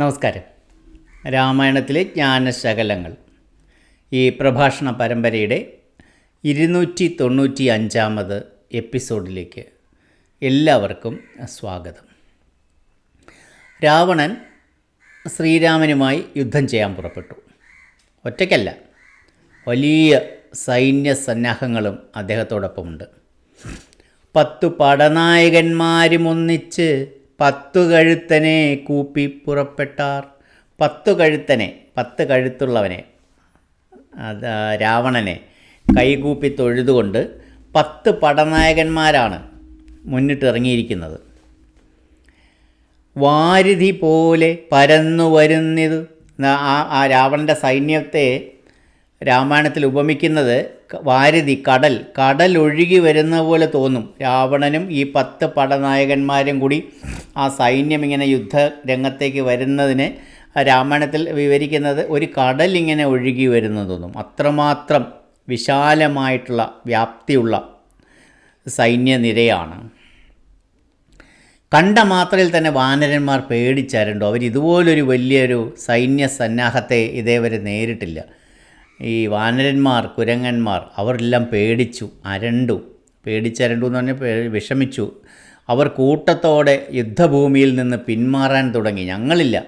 നമസ്കാരം. രാമായണത്തിലെ ജ്ഞാനശകലങ്ങൾ. ഈ പ്രഭാഷണ പരമ്പരയുടെ ഇരുന്നൂറ്റി തൊണ്ണൂറ്റി അഞ്ചാമത് എപ്പിസോഡിലേക്ക് എല്ലാവർക്കും സ്വാഗതം. രാവണൻ ശ്രീരാമനുമായി യുദ്ധം ചെയ്യാൻ പുറപ്പെട്ടു. ഒറ്റയ്ക്കല്ല വലിയ സൈന്യ സന്നാഹങ്ങളും അദ്ദേഹത്തോടൊപ്പമുണ്ട്. പത്തു പടനായകന്മാരും ഒന്നിച്ച് പത്തു കഴുത്തനെ കൂപ്പി പുറപ്പെട്ടാർ. പത്തു കഴുത്തനെ പത്ത് കഴുത്തുള്ളവനെ അത് രാവണനെ കൈകൂപ്പി തൊഴുതുകൊണ്ട് പത്ത് പടനായകന്മാരാണ് മുന്നിട്ടിറങ്ങിയിരിക്കുന്നത്. വാരിധി പോലെ പരന്നു വരുന്നത് ആ ആ രാവണന്റെ സൈന്യത്തെ രാമായണത്തിൽ ഉപമിക്കുന്നത് വാരുതി കടൽ. കടൽ ഒഴുകി വരുന്ന പോലെ തോന്നും. രാവണനും ഈ പത്ത് പടനായകന്മാരും കൂടി ആ സൈന്യം ഇങ്ങനെ യുദ്ധ രംഗത്തേക്ക് വരുന്നതിനെ രാമായണത്തിൽ വിവരിക്കുന്നത് ഒരു കടൽ ഇങ്ങനെ ഒഴുകി വരുന്നത് തോന്നും. അത്രമാത്രം വിശാലമായിട്ടുള്ള വ്യാപ്തിയുള്ള സൈന്യനിരയാണ് കണ്ട മാത്രയിൽ തന്നെ വാനരന്മാർ പേടിച്ചാരുണ്ടോ? അവർ ഇതുപോലൊരു വലിയൊരു സൈന്യ സന്നാഹത്തെ ഇതേവരെ നേരിട്ടില്ല. ഈ വാനരന്മാർ കുരങ്ങന്മാർ അവരെല്ലാം പേടിച്ചു അരണ്ടു. പേടിച്ചരണ്ടു എന്ന് പറഞ്ഞാൽ വിഷമിച്ചു. അവർ കൂട്ടത്തോടെ യുദ്ധഭൂമിയിൽ നിന്ന് പിന്മാറാൻ തുടങ്ങി. ഞങ്ങളില്ല.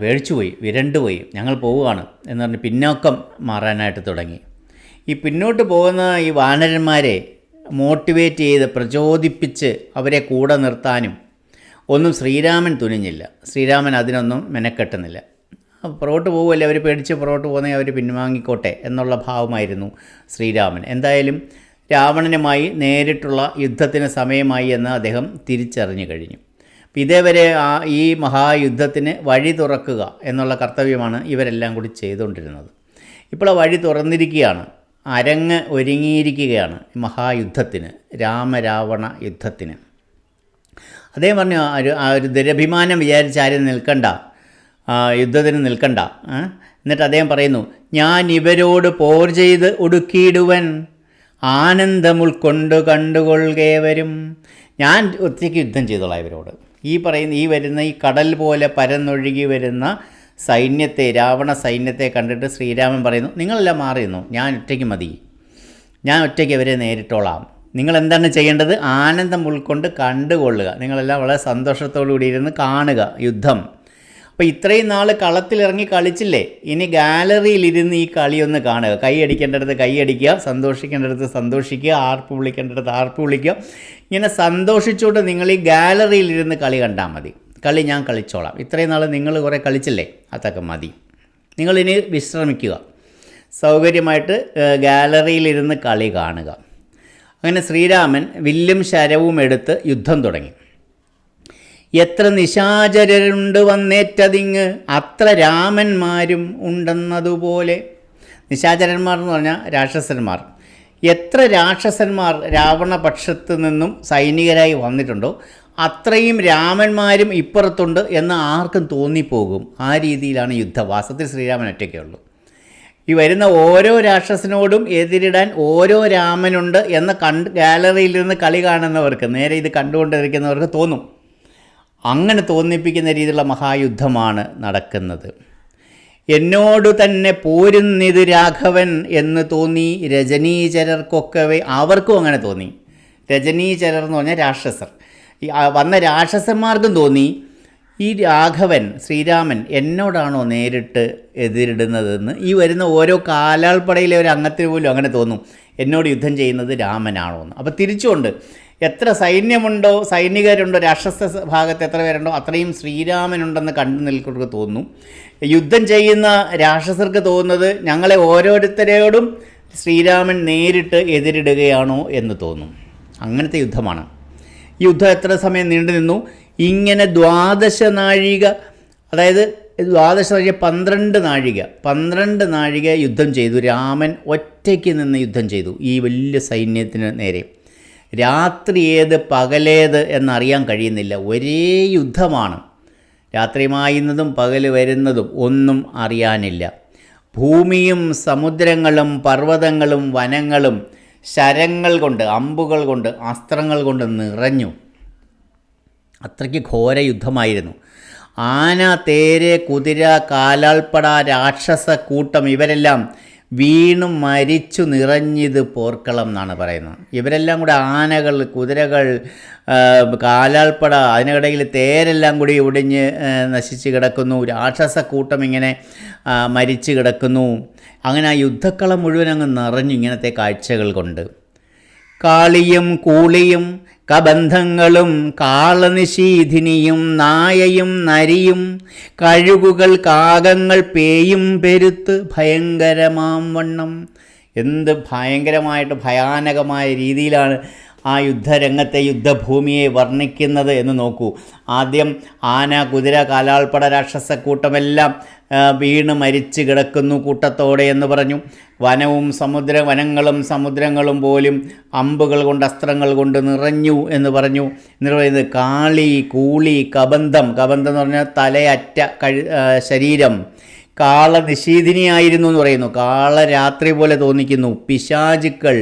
പേടിച്ചുപോയി വിരണ്ടുപോയി. ഞങ്ങൾ പോവുകയാണ് എന്ന് പറഞ്ഞ് പിന്നോക്കം മാറാനായിട്ട് തുടങ്ങി. ഈ പിന്നോട്ട് പോകുന്ന ഈ വാനരന്മാരെ മോട്ടിവേറ്റ് ചെയ്ത് പ്രചോദിപ്പിച്ച് അവരെ കൂടെ നിർത്താനും ഒന്നും ശ്രീരാമൻ തുനിഞ്ഞില്ല. ശ്രീരാമൻ അതിനൊന്നും മെനക്കെട്ടുന്നില്ല. പുറകോട്ട് പോകുമല്ലേ അവർ പേടിച്ച് പുറകോട്ട് പോകുന്നെങ്കിൽ അവർ പിൻവാങ്ങിക്കോട്ടെ എന്നുള്ള ഭാവമായിരുന്നു ശ്രീരാമൻ. എന്തായാലും രാവണനുമായി നേരിട്ടുള്ള യുദ്ധത്തിന് സമയമായി എന്ന് അദ്ദേഹം തിരിച്ചറിഞ്ഞു കഴിഞ്ഞു. അപ്പം ഇതേവരെ ആ ഈ മഹായുദ്ധത്തിന് വഴി തുറക്കുക എന്നുള്ള കർത്തവ്യമാണ് ഇവരെല്ലാം കൂടി ചെയ്തുകൊണ്ടിരുന്നത്. ഇപ്പോൾ ആ വഴി തുറന്നിരിക്കുകയാണ്. അരങ്ങ് ഒരുങ്ങിയിരിക്കുകയാണ് മഹായുദ്ധത്തിന് രാമരാവണ യുദ്ധത്തിന്. അദ്ദേഹം പറഞ്ഞു ആ ഒരു ദുരഭിമാനം വിചാരിച്ച് ആരും നിൽക്കണ്ട. യുദ്ധത്തിന് നിൽക്കണ്ട. എന്നിട്ട് അദ്ദേഹം പറയുന്നു ഞാൻ ഇവരോട് പോർ ചെയ്ത് ഒടുക്കിയിടുവൻ. ആനന്ദം ഉൾക്കൊണ്ട് കണ്ടുകൊള്ളുകേവരും ഞാൻ ഒറ്റയ്ക്ക് യുദ്ധം ചെയ്തോളാം ഇവരോട്. ഈ പറയുന്ന ഈ വരുന്ന ഈ കടൽ പോലെ പരന്നൊഴുകി വരുന്ന സൈന്യത്തെ രാവണ സൈന്യത്തെ കണ്ടിട്ട് ശ്രീരാമൻ പറയുന്നു നിങ്ങളെല്ലാം മാറിയുന്നു ഞാൻ ഒറ്റയ്ക്ക് മതി. ഞാൻ ഒറ്റയ്ക്ക് അവരെ നേരിട്ടോളാം. നിങ്ങൾ എന്താണ് ചെയ്യേണ്ടത്? ആനന്ദം ഉൾക്കൊണ്ട് കണ്ടുകൊള്ളുക. നിങ്ങളെല്ലാം വളരെ സന്തോഷത്തോടു കൂടി ഇരുന്ന് കാണുക യുദ്ധം. അപ്പോൾ ഇത്രയും നാൾ കളത്തിലിറങ്ങി കളിച്ചില്ലേ? ഇനി ഗാലറിയിലിരുന്ന് ഈ കളിയൊന്ന് കാണുക. കൈ അടിക്കേണ്ടടുത്ത് കൈ അടിക്കുക സന്തോഷിക്കേണ്ടടുത്ത് സന്തോഷിക്കുക ആർപ്പ് വിളിക്കേണ്ടടുത്ത് ആർപ്പ് വിളിക്കുക. ഇങ്ങനെ സന്തോഷിച്ചുകൊണ്ട് നിങ്ങൾ ഈ ഗാലറിയിലിരുന്ന് കളി കണ്ടാൽ മതി. കളി ഞാൻ കളിച്ചോളാം. ഇത്രയും നാൾ നിങ്ങൾ കുറേ കളിച്ചില്ലേ? അതൊക്കെ മതി. നിങ്ങളിനി വിശ്രമിക്കുക. സൗകര്യമായിട്ട് ഗാലറിയിലിരുന്ന് കളി കാണുക. അങ്ങനെ ശ്രീരാമൻ വില്ലും ശരവും എടുത്ത് യുദ്ധം തുടങ്ങി. എത്ര നിശാചരരുണ്ട് വന്നേറ്റതിങ്ങ് അത്ര രാമന്മാരും ഉണ്ടെന്നതുപോലെ. നിശാചരന്മാർ എന്ന് പറഞ്ഞാൽ രാക്ഷസന്മാർ. എത്ര രാക്ഷസന്മാർ രാവണപക്ഷത്ത് നിന്നും സൈനികരായി വന്നിട്ടുണ്ടോ അത്രയും രാമന്മാരും ഇപ്പുറത്തുണ്ട് എന്ന് ആർക്കും തോന്നിപ്പോകും. ആ രീതിയിലാണ് യുദ്ധം ശ്രീരാമൻ ഒറ്റയ്ക്കേ ഉള്ളൂ ഈ വരുന്ന ഓരോ രാക്ഷസനോടും എതിരിടാൻ ഓരോ രാമനുണ്ട് എന്ന കണ്ട് ഗാലറിയിൽ നിന്ന് കളി കാണുന്നവർക്ക് നേരെ ഇത് കണ്ടുകൊണ്ടിരിക്കുന്നവർക്ക് തോന്നും. അങ്ങനെ തോന്നിപ്പിക്കുന്ന രീതിയിലുള്ള മഹായുദ്ധമാണ് നടക്കുന്നത്. എന്നോട് തന്നെ പോരുന്നിത് രാഘവൻ എന്ന് തോന്നി രജനീചരർക്കൊക്കെ അവർക്കും അങ്ങനെ തോന്നി. രജനീചരർ എന്ന് പറഞ്ഞാൽ രാക്ഷസർ. വന്ന രാക്ഷസന്മാർക്കും തോന്നി ഈ രാഘവൻ ശ്രീരാമൻ എന്നോടാണോ നേരിട്ട് എതിരിടുന്നതെന്ന് ഈ വരുന്ന ഓരോ കാലാൾപ്പടയിലെ ഒരു അംഗത്തിന് പോലും അങ്ങനെ തോന്നും. എന്നോട് യുദ്ധം ചെയ്യുന്നത് രാമനാണോ എന്ന് അപ്പോൾ തിരിച്ചുകൊണ്ട് എത്ര സൈന്യമുണ്ടോ സൈനികരുണ്ടോ രാക്ഷസ ഭാഗത്ത് എത്ര പേരുണ്ടോ അത്രയും ശ്രീരാമനുണ്ടെന്ന് കണ്ടു നിൽക്കുന്നവർക്ക് തോന്നും. യുദ്ധം ചെയ്യുന്ന രാക്ഷസർക്ക് തോന്നുന്നത് ഞങ്ങളെ ഓരോരുത്തരോടും ശ്രീരാമൻ നേരിട്ട് എതിരിടുകയാണോ എന്ന് തോന്നും. അങ്ങനത്തെ യുദ്ധമാണ്. യുദ്ധം എത്ര സമയം നീണ്ടു നിന്നു? ഇങ്ങനെ ദ്വാദശ നാഴിക അതായത് ദ്വാദശ നാഴിക പന്ത്രണ്ട് നാഴിക പന്ത്രണ്ട് നാഴിക യുദ്ധം ചെയ്തു. രാമൻ ഒറ്റയ്ക്ക് നിന്ന് യുദ്ധം ചെയ്തു ഈ വലിയ സൈന്യത്തിന് നേരെ. രാത്രി ഏത് പകലേത് എന്നറിയാൻ കഴിയുന്നില്ല. ഒരേ യുദ്ധമാണ്. രാത്രി മായുന്നതും പകൽ വരുന്നതും ഒന്നും അറിയാനില്ല. ഭൂമിയും സമുദ്രങ്ങളും പർവതങ്ങളും വനങ്ങളും ശരങ്ങൾ കൊണ്ട് അമ്പുകൾ കൊണ്ട് അസ്ത്രങ്ങൾ കൊണ്ട് നിറഞ്ഞു. അത്രയ്ക്ക് ഘോര യുദ്ധമായിരുന്നു. ആന തേര് കുതിര കാലാൾപ്പട രാക്ഷസ കൂട്ടം ഇവരെല്ലാം വീണു മരിച്ചു നിറഞ്ഞത് പോർക്കളം എന്നാണ് പറയുന്നത്. ഇവരെല്ലാം കൂടി ആനകൾ കുതിരകൾ കാലാൾപ്പട അതിനിടയിൽ തേരെല്ലാം കൂടി ഒടിഞ്ഞ് നശിച്ച് കിടക്കുന്നു. രാക്ഷസ കൂട്ടം ഇങ്ങനെ മരിച്ചു കിടക്കുന്നു. അങ്ങനെ ആ യുദ്ധക്കളം മുഴുവൻ അങ്ങ് നിറഞ്ഞു ഇങ്ങനത്തെ കാഴ്ചകൾ കൊണ്ട്. കാളിയും കൂളിയും കബന്ധങ്ങളും കാളനിശീധിനിയും നായയും നരിയും കഴുകുകൾ കാകങ്ങൾ പേയും പെരുത്ത് ഭയങ്കരമാം വണ്ണം. എന്ത് ഭയങ്കരമായിട്ട് ഭയാനകമായ രീതിയിലാണ് ആ യുദ്ധരംഗത്തെ യുദ്ധഭൂമിയെ വർണിക്കുന്നത് എന്ന് നോക്കൂ. ആദ്യം ആന കുതിര കാലാൾപ്പട രാക്ഷസക്കൂട്ടമെല്ലാം വീണ് മരിച്ചു കിടക്കുന്നു കൂട്ടത്തോടെ എന്ന് പറഞ്ഞു. വനവും സമുദ്ര വനങ്ങളും സമുദ്രങ്ങളും പോലും അമ്പുകൾ കൊണ്ട് അസ്ത്രങ്ങൾ കൊണ്ട് നിറഞ്ഞു എന്ന് പറഞ്ഞു. എന്നിട്ട് പറയുന്നത് കാളി കൂളി കബന്ധം കബന്ധം എന്ന് പറഞ്ഞാൽ തലയറ്റ കഴി ശരീരം. കാള നിഷീദിനിയായിരുന്നു എന്ന് പറയുന്നു. കാള രാത്രി പോലെ തോന്നിക്കുന്നു. പിശാചുക്കൾ.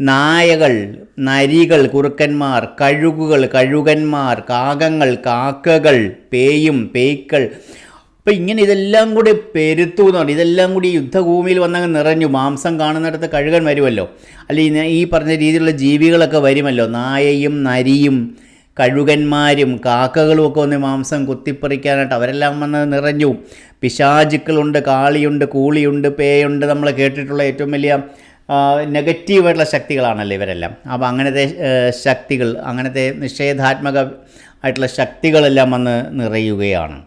നായകൾ നരികൾ കുറുക്കന്മാർ കഴുകുകൾ കഴുകന്മാർ കാകങ്ങൾ കാക്കകൾ പേയും പേയ്ക്കൾ. അപ്പം ഇങ്ങനെ ഇതെല്ലാം കൂടി പെരുത്തു എന്ന് പറഞ്ഞു ഇതെല്ലാം കൂടി യുദ്ധഭൂമിയിൽ വന്നങ്ങ് നിറഞ്ഞു. മാംസം കാണുന്നിടത്ത് കഴുകൻ വരുമല്ലോ. അല്ലെങ്കിൽ ഈ പറഞ്ഞ രീതിയിലുള്ള ജീവികളൊക്കെ വരുമല്ലോ. നായയും നരിയും കഴുകന്മാരും കാക്കകളും ഒക്കെ വന്ന് മാംസം കുത്തിപ്പറിക്കാനായിട്ട് അവരെല്ലാം വന്ന് നിറഞ്ഞു. പിശാചുക്കളുണ്ട് കാളിയുണ്ട് കൂളിയുണ്ട് പേയുണ്ട്. നമ്മൾ കേട്ടിട്ടുള്ള ഏറ്റവും വലിയ നെഗറ്റീവായിട്ടുള്ള ശക്തികളാണല്ലോ ഇവരെല്ലാം. അപ്പോൾ അങ്ങനത്തെ ശക്തികൾ അങ്ങനത്തെ നിഷേധാത്മക ആയിട്ടുള്ള ശക്തികളെല്ലാം വന്ന് നിറയുകയാണ്.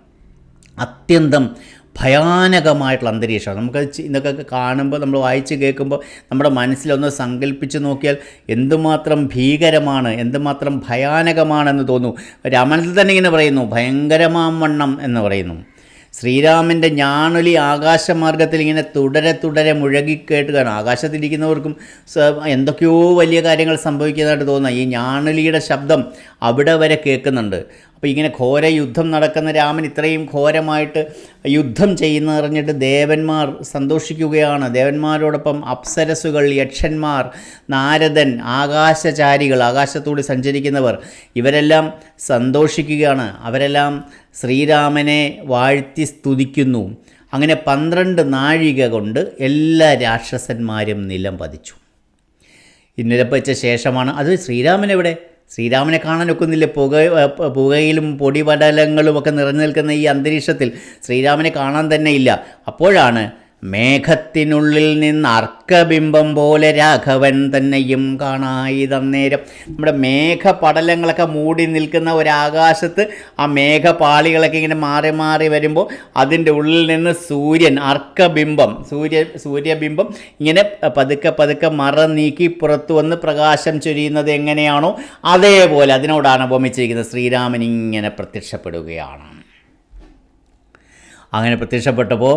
അത്യന്തം ഭയാനകമായിട്ടുള്ള അന്തരീക്ഷമാണ് നമുക്ക് ഇതൊക്കെ കാണുമ്പോൾ നമ്മൾ വായിച്ച് കേൾക്കുമ്പോൾ നമ്മുടെ മനസ്സിലൊന്ന് സങ്കല്പിച്ച് നോക്കിയാൽ എന്തുമാത്രം ഭീകരമാണ് എന്തുമാത്രം ഭയാനകമാണെന്ന് തോന്നുന്നു. രാമായണത്തിൽ തന്നെ ഇങ്ങനെ പറയുന്നു ഭയങ്കരമാം വണ്ണം എന്ന് പറയുന്നു. ശ്രീരാമന്റെ ഞാണൊലി ആകാശമാർഗത്തിൽ ഇങ്ങനെ തുടരെ തുടരെ മുഴകിക്കേട്ടുകയാണ് ആകാശത്തിരിക്കുന്നവർക്കും സ- എന്തൊക്കെയോ വലിയ കാര്യങ്ങൾ സംഭവിക്കുന്നതായിട്ട് തോന്നുക ഈ ഞാണൊലിയുടെ ശബ്ദം അവിടെ വരെ കേൾക്കുന്നുണ്ട്. അപ്പോൾ ഇങ്ങനെ ഘോര യുദ്ധം നടക്കുന്ന രാമൻ ഇത്രയും ഘോരമായിട്ട് യുദ്ധം ചെയ്യുന്ന അറിഞ്ഞിട്ട് ദേവന്മാർ സന്തോഷിക്കുകയാണ്. ദേവന്മാരോടൊപ്പം അപ്സരസുകൾ യക്ഷന്മാർ നാരദൻ ആകാശചാരികൾ ആകാശത്തൂടെ സഞ്ചരിക്കുന്നവർ ഇവരെല്ലാം സന്തോഷിക്കുകയാണ്. അവരെല്ലാം ശ്രീരാമനെ വാഴ്ത്തി സ്തുതിക്കുന്നു. അങ്ങനെ പന്ത്രണ്ട് നാഴിക കൊണ്ട് എല്ലാ രാക്ഷസന്മാരും നിലം പതിച്ചു. ഇന്നിലപ്പച്ച ശേഷമാണ്. അത് ശ്രീരാമൻ എവിടെ? ശ്രീരാമനെ കാണാനൊക്കുന്നില്ല? പുക പുകയിലും പൊടിപടലങ്ങളും ഒക്കെ നിറഞ്ഞു നിൽക്കുന്ന ഈ അന്തരീക്ഷത്തിൽ ശ്രീരാമനെ കാണാൻ തന്നെ ഇല്ല. അപ്പോഴാണ് മേഘത്തിനുള്ളിൽ നിന്ന് അർക്കബിംബം പോലെ രാഘവൻ തന്നെയും കാണായി തന്നേരം. നമ്മുടെ മേഘപടലങ്ങളൊക്കെ മൂടി നിൽക്കുന്ന ഒരാകാശത്ത് ആ മേഘപാളികളൊക്കെ ഇങ്ങനെ മാറി മാറി വരുമ്പോൾ അതിന്റെ ഉള്ളിൽ നിന്ന് സൂര്യൻ അർക്കബിംബം സൂര്യ സൂര്യബിംബം ഇങ്ങനെ പതുക്കെ പതുക്കെ മറ നീക്കി പുറത്തു വന്ന് പ്രകാശം ചൊരിയുന്നത് എങ്ങനെയാണോ അതേപോലെ അതിനോടാണ് ഉപമിച്ചിരിക്കുന്നത് ശ്രീരാമൻ ഇങ്ങനെ പ്രത്യക്ഷപ്പെടുകയാണ്. അങ്ങനെ പ്രത്യക്ഷപ്പെട്ടപ്പോൾ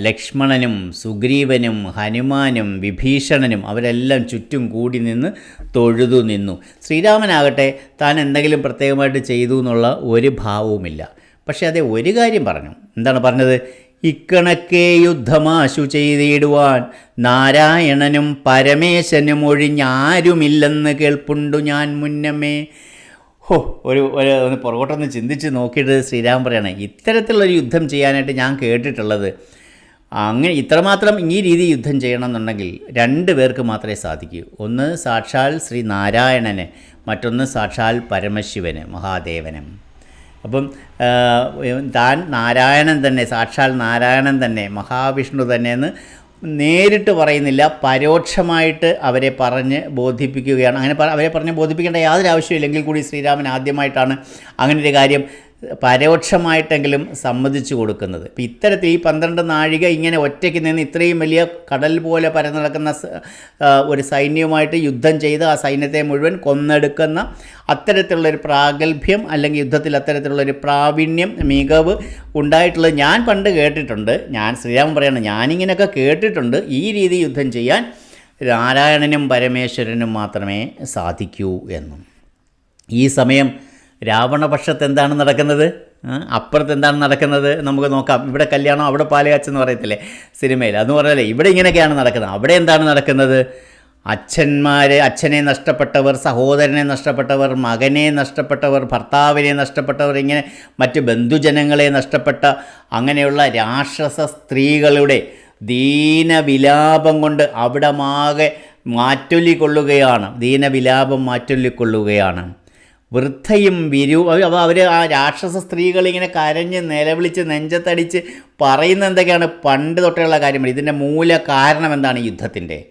ലക്ഷ്മണനും സുഗ്രീവനും ഹനുമാനും വിഭീഷണനും അവരെല്ലാം ചുറ്റും കൂടി നിന്ന് തൊഴുതു നിന്നു. ശ്രീരാമനാകട്ടെ താൻ എന്തെങ്കിലും പ്രത്യേകമായിട്ട് ചെയ്തു എന്നുള്ള ഒരു ഭാവവുമില്ല. പക്ഷേ അതേ ഒരു കാര്യം പറഞ്ഞു. എന്താണ് പറഞ്ഞത്? ഇക്കണക്കേ യുദ്ധമാശു ചെയ്തിടുവാൻ നാരായണനും പരമേശനും ഒഴിഞ്ഞാരുമില്ലെന്ന് കേൾപ്പുണ്ടു ഞാൻ മുന്നമേ. ഹോ ഒരു ഒരു ഒന്ന് പുറകോട്ടൊന്ന് ചിന്തിച്ച് നോക്കിയിട്ട് ശ്രീരാമൻ പറയാണ് ഇത്തരത്തിലുള്ളൊരു യുദ്ധം ചെയ്യാനായിട്ട് ഞാൻ കേട്ടിട്ടുള്ളത്. അങ്ങനെ ഇത്രമാത്രം ഈ രീതി യുദ്ധം ചെയ്യണമെന്നുണ്ടെങ്കിൽ രണ്ട് പേർക്ക് മാത്രമേ സാധിക്കൂ. ഒന്ന് സാക്ഷാൽ ശ്രീ നാരായണന് മറ്റൊന്ന് സാക്ഷാൽ പരമശിവന് മഹാദേവനും. അപ്പം താൻ നാരായണൻ തന്നെ സാക്ഷാൽ നാരായണൻ തന്നെ മഹാവിഷ്ണു തന്നെ എന്ന് നേരിട്ട് പറയുന്നില്ല പരോക്ഷമായിട്ട് അവരെ പറഞ്ഞ് ബോധിപ്പിക്കുകയാണ്. അങ്ങനെ അവരെ പറഞ്ഞ് ബോധിപ്പിക്കേണ്ട യാതൊരു ആവശ്യമില്ലെങ്കിൽ കൂടി ശ്രീരാമൻ ആദ്യമായിട്ടാണ് അങ്ങനെ ഒരു കാര്യം പരോക്ഷമായിട്ടെങ്കിലും സമ്മതിച്ചു കൊടുക്കുന്നത്. ഇപ്പം ഇത്തരത്തിൽ ഈ പന്ത്രണ്ട് നാഴിക ഇങ്ങനെ ഒറ്റയ്ക്ക് നിന്ന് ഇത്രയും വലിയ കടൽ പോലെ പരന്നു നടക്കുന്ന ഒരു സൈന്യവുമായിട്ട് യുദ്ധം ചെയ്ത് ആ സൈന്യത്തെ മുഴുവൻ കൊന്നെടുക്കുന്ന അത്തരത്തിലുള്ളൊരു പ്രാഗൽഭ്യം അല്ലെങ്കിൽ യുദ്ധത്തിൽ അത്തരത്തിലുള്ളൊരു പ്രാവീണ്യം മികവ് ഉണ്ടായിട്ടുള്ളത് ഞാൻ പണ്ട് കേട്ടിട്ടുണ്ട്. ഞാൻ ശ്രീരാമൻ പറയാണ് ഞാനിങ്ങനെയൊക്കെ കേട്ടിട്ടുണ്ട്. ഈ രീതി യുദ്ധം ചെയ്യാൻ നാരായണനും പരമേശ്വരനും മാത്രമേ സാധിക്കൂ എന്നും. ഈ സമയം രാവണപക്ഷത്ത് എന്താണ് നടക്കുന്നത്? അപ്പുറത്ത് എന്താണ് നടക്കുന്നത്? നമുക്ക് നോക്കാം. ഇവിടെ കല്യാണം അവിടെ പാലുകാച്ചെന്ന് പറയത്തില്ലേ സിനിമയിൽ? അതെന്ന് പറഞ്ഞാലേ ഇവിടെ ഇങ്ങനെയൊക്കെയാണ് നടക്കുന്നത്. അവിടെ എന്താണ് നടക്കുന്നത്? അച്ഛന്മാരെ അച്ഛനെ നഷ്ടപ്പെട്ടവർ സഹോദരനെ നഷ്ടപ്പെട്ടവർ മകനെ നഷ്ടപ്പെട്ടവർ ഭർത്താവിനെ നഷ്ടപ്പെട്ടവർ ഇങ്ങനെ മറ്റ് ബന്ധുജനങ്ങളെ നഷ്ടപ്പെട്ട അങ്ങനെയുള്ള രാക്ഷസ സ്ത്രീകളുടെ ദീനവിലാപം കൊണ്ട് അവിടമാകെ മാറ്റൊല്ലിക്കൊള്ളുകയാണ്. ദീനവിലാപം മാറ്റൊല്ലിക്കൊള്ളുകയാണ്. വൃദ്ധയും വിരു അപ്പോൾ അവർ ആ രാക്ഷസ സ്ത്രീകളിങ്ങനെ കരഞ്ഞ് നിലവിളിച്ച് നെഞ്ചത്തടിച്ച് പറയുന്ന എന്തൊക്കെയാണ്? പണ്ട് തൊട്ടുള്ള കാര്യങ്ങൾ. ഇതിന്റെ മൂല കാരണം എന്താണ് യുദ്ധത്തിന്റെ?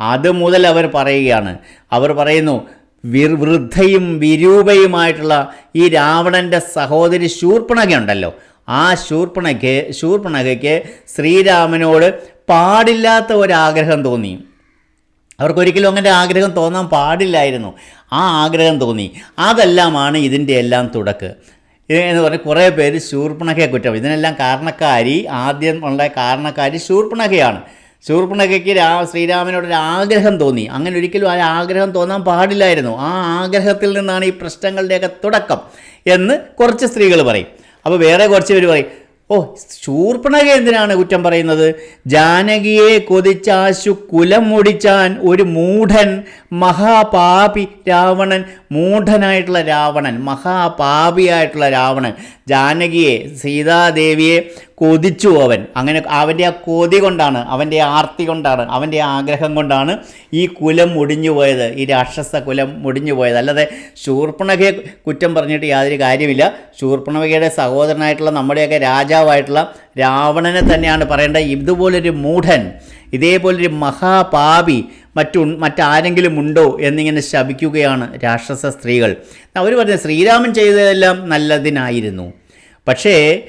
അത് മുതൽ അവർ പറയുകയാണ്. അവർ പറയുന്നു വിർ വൃദ്ധയും വിരൂപയുമായിട്ടുള്ള ഈ രാവണന്റെ സഹോദരി ശൂർപ്പണക ഉണ്ടല്ലോ. ആ ശൂർപ്പണയ്ക്ക് ശൂർപ്പണകയ്ക്ക് ശ്രീരാമനോട് പാടില്ലാത്ത ഒരാഗ്രഹം തോന്നി. അവർക്കൊരിക്കലും അങ്ങനെ ആഗ്രഹം തോന്നാൻ പാടില്ലായിരുന്നു. ആ ആഗ്രഹം തോന്നി. അതെല്ലാമാണ് ഇതിന്റെ എല്ലാം തുടക്ക്. എന്ന് പറഞ്ഞാൽ കുറേ പേര് ശൂർപ്പണഖയെ കുറ്റം. ഇതിനെല്ലാം കാരണക്കാരി ആദ്യം ഉള്ള കാരണക്കാരി ശൂർപ്പണഖയാണ് ശൂർപ്പണഖയ്ക്ക് രാ ശ്രീരാമനോടൊരു ആഗ്രഹം തോന്നി. അങ്ങനെ ഒരിക്കലും ആ ആഗ്രഹം തോന്നാൻ പാടില്ലായിരുന്നു. ആ ആഗ്രഹത്തിൽ നിന്നാണ് ഈ പ്രശ്നങ്ങളുടെയൊക്കെ തുടക്കം എന്ന് കുറച്ച് സ്ത്രീകൾ പറയും. അപ്പോൾ വേറെ കുറച്ച് പേര് പറയും ഓ ശൂർപ്പണക എന്തിനാണ് കുറ്റം പറയുന്നത്? ജാനകിയെ കൊതിച്ചാശു കുലം മുടിച്ചാൻ ഒരു മൂഢൻ മഹാപാപി രാവണൻ മൂഢനായിട്ടുള്ള രാവണൻ മഹാപാപിയായിട്ടുള്ള രാവണൻ ജാനകിയെ സീതാദേവിയെ കൊതിച്ചു അവൻ. അങ്ങനെ അവന്റെ ആ കൊതി കൊണ്ടാണ് അവന്റെ ആർത്തി കൊണ്ടാണ് അവന്റെ ആഗ്രഹം കൊണ്ടാണ് ഈ കുലം മുടിഞ്ഞു പോയത് ഈ രാക്ഷസ കുലം മുടിഞ്ഞു പോയത്. അല്ലാതെ ശൂർപ്പണകയെ കുറ്റം പറഞ്ഞിട്ട് യാതൊരു കാര്യമില്ല. ശൂർപ്പണകയുടെ സഹോദരനായിട്ടുള്ള നമ്മുടെയൊക്കെ രാജാവായിട്ടുള്ള രാവണനെ തന്നെയാണ് പറയേണ്ടത്. ഇതുപോലൊരു മൂഢൻ ഇതേപോലൊരു മഹാപാപി മറ്റു മറ്റാരെങ്കിലും ഉണ്ടോ എന്നിങ്ങനെ ശപിക്കുകയാണ് രാക്ഷസ സ്ത്രീകൾ. അവർ പറഞ്ഞത് ശ്രീരാമൻ ചെയ്തതെല്ലാം നല്ലതിനായിരുന്നു. പക്ഷേ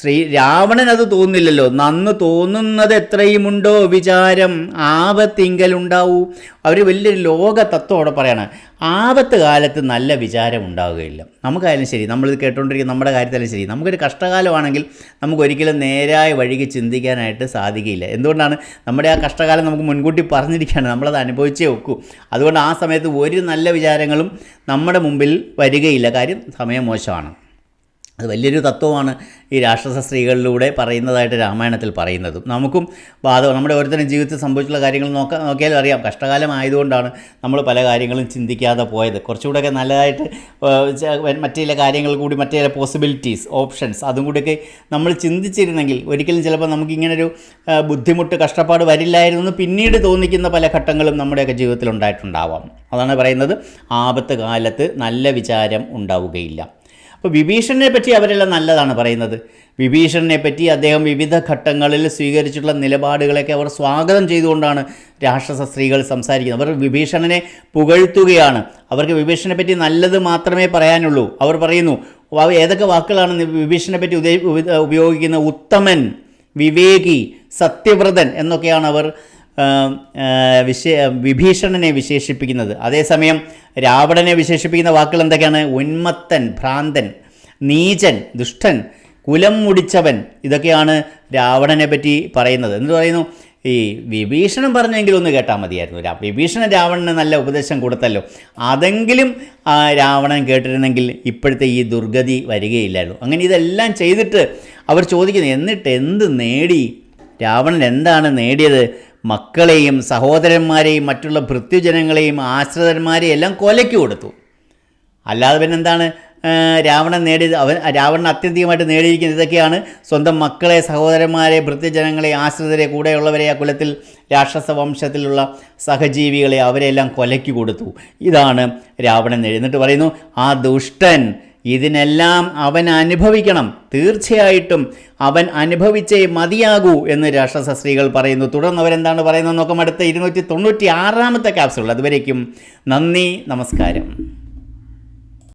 ശ്രീ രാവണൻ അത് തോന്നില്ലല്ലോ നന്ന് തോന്നുന്നത് എത്രയുമുണ്ടോ വിചാരം. ആപത്തിങ്കലുണ്ടാവൂ. അവർ വലിയൊരു ലോക തത്വം പറയാണ്. ആപത്ത് കാലത്ത് നല്ല വിചാരം ഉണ്ടാവുകയില്ല. നമുക്കായാലും ശരി നമ്മളിത് കേട്ടുകൊണ്ടിരിക്കുന്ന നമ്മുടെ കാര്യത്തിലും ശരി. നമുക്കൊരു കഷ്ടകാലമാണെങ്കിൽ നമുക്ക് ഒരിക്കലും നേരായ വഴിക്ക് ചിന്തിക്കാനായിട്ട് സാധിക്കില്ല എന്തുകൊണ്ടാണ്? നമ്മുടെ ആ കഷ്ടകാലം നമുക്ക് മുൻകൂട്ടി പറഞ്ഞിരിക്കുകയാണ്. നമ്മളത് അനുഭവിച്ചേ ഒക്കൂ. അതുകൊണ്ട് ആ സമയത്ത് ഒരു നല്ല വിചാരങ്ങളും നമ്മുടെ മുമ്പിൽ വരികയില്ല. കാര്യം സമയം മോശമാണ്. അത് വലിയൊരു തത്വമാണ് ഈ രാക്ഷസ സ്ത്രീകളിലൂടെ പറയുന്നതായിട്ട് രാമായണത്തിൽ പറയുന്നതും. നമുക്കും ബാധകം നമ്മുടെ ഓരോരുത്തരും ജീവിതത്തിൽ സംഭവിച്ചുള്ള കാര്യങ്ങൾ നോക്കാൻ നോക്കിയാലും അറിയാം. കഷ്ടകാലം ആയതുകൊണ്ടാണ് നമ്മൾ പല കാര്യങ്ങളും ചിന്തിക്കാതെ പോയത്. കുറച്ചുകൂടെയൊക്കെ നല്ലതായിട്ട് മറ്റു ചില കാര്യങ്ങൾ കൂടി മറ്റു ചില പോസിബിലിറ്റീസ് ഓപ്ഷൻസ് അതും കൂടിയൊക്കെ നമ്മൾ ചിന്തിച്ചിരുന്നെങ്കിൽ ഒരിക്കലും ചിലപ്പോൾ നമുക്കിങ്ങനൊരു ബുദ്ധിമുട്ട് കഷ്ടപ്പാട് വരില്ലായിരുന്നു എന്ന് പിന്നീട് തോന്നിക്കുന്ന പല ഘട്ടങ്ങളും നമ്മുടെയൊക്കെ ജീവിതത്തിൽ ഉണ്ടായിട്ടുണ്ടാവാം അതാണ് പറയുന്നത് ആപത്ത് കാലത്ത് നല്ല വിചാരം ഉണ്ടാവുകയില്ല. അപ്പോൾ വിഭീഷണനെ പറ്റി അവരെല്ലാം നല്ലതാണ് പറയുന്നത്. വിഭീഷണനെ പറ്റി അദ്ദേഹം വിവിധ ഘട്ടങ്ങളിൽ സ്വീകരിച്ചിട്ടുള്ള നിലപാടുകളൊക്കെ അവർ സ്വാഗതം ചെയ്തുകൊണ്ടാണ് രാക്ഷസ സ്ത്രീകൾ സംസാരിക്കുന്നത്. അവർ വിഭീഷണനെ പുകഴ്ത്തുകയാണ്. അവർക്ക് വിഭീഷണനെ പറ്റി നല്ലത് മാത്രമേ പറയാനുള്ളൂ. അവർ പറയുന്നു ഏതൊക്കെ വാക്കുകളാണ് വിഭീഷണനെ പറ്റി ഉപയോഗിക്കുന്ന ഉത്തമൻ വിവേകി സത്യവ്രതൻ എന്നൊക്കെയാണ് അവർ വിശേ വിഭീഷണനെ വിശേഷിപ്പിക്കുന്നത്. അതേസമയം രാവണനെ വിശേഷിപ്പിക്കുന്ന വാക്കുകൾ എന്തൊക്കെയാണ്? ഉന്മത്തൻ ഭ്രാന്തൻ നീചൻ ദുഷ്ടൻ കുലം മുടിച്ചവൻ ഇതൊക്കെയാണ് രാവണനെ പറ്റി പറയുന്നത്. എന്ന് പറയുന്നു ഈ വിഭീഷണം പറഞ്ഞെങ്കിലും ഒന്ന് കേട്ടാൽ മതിയായിരുന്നു. വിഭീഷണൻ രാവണന് നല്ല ഉപദേശം കൊടുത്തല്ലോ. അതെങ്കിലും രാവണൻ കേട്ടിരുന്നെങ്കിൽ ഇപ്പോഴത്തെ ഈ ദുർഗതി വരികയില്ലായിരുന്നു. അങ്ങനെ ഇതെല്ലാം ചെയ്തിട്ട് അവർ ചോദിക്കുന്നു എന്നിട്ട് എന്ത് നേടി? രാവണൻ എന്താണ് നേടിയത്? മക്കളെയും സഹോദരന്മാരെയും മറ്റുള്ള ഭൃത്യുജനങ്ങളെയും ആശ്രിതന്മാരെയും എല്ലാം കൊലയ്ക്ക് കൊടുത്തു. അല്ലാതെ പിന്നെ എന്താണ് രാവണൻ നേടിയത് അവൻ രാവണൻ അത്യന്തികമായിട്ട് നേടിയിരിക്കുന്നത് ഇതൊക്കെയാണ്. സ്വന്തം മക്കളെ സഹോദരന്മാരെ ഭൃത്യജനങ്ങളെ ആശ്രിതരെ കൂടെയുള്ളവരെ ആ കുലത്തിൽ രാക്ഷസ വംശത്തിലുള്ള സഹജീവികളെ അവരെല്ലാം കൊലയ്ക്ക് കൊടുത്തു. ഇതാണ് രാവണൻ നേടി. എന്നിട്ട് പറയുന്നു ആ ദുഷ്ടൻ ഇതിനെല്ലാം അവൻ അനുഭവിക്കണം. തീർച്ചയായിട്ടും അവൻ അനുഭവിച്ചേ മതിയാകൂ എന്ന് രാക്ഷസ സ്ത്രീകൾ പറയുന്നു. തുടർന്ന് അവരെന്താണ് പറയുന്നത്? നോക്കാം അടുത്ത ഇരുന്നൂറ്റി തൊണ്ണൂറ്റി ആറാമത്തെ ക്യാപ്സുകൾ അതുവരേക്കും നന്ദി നമസ്കാരം.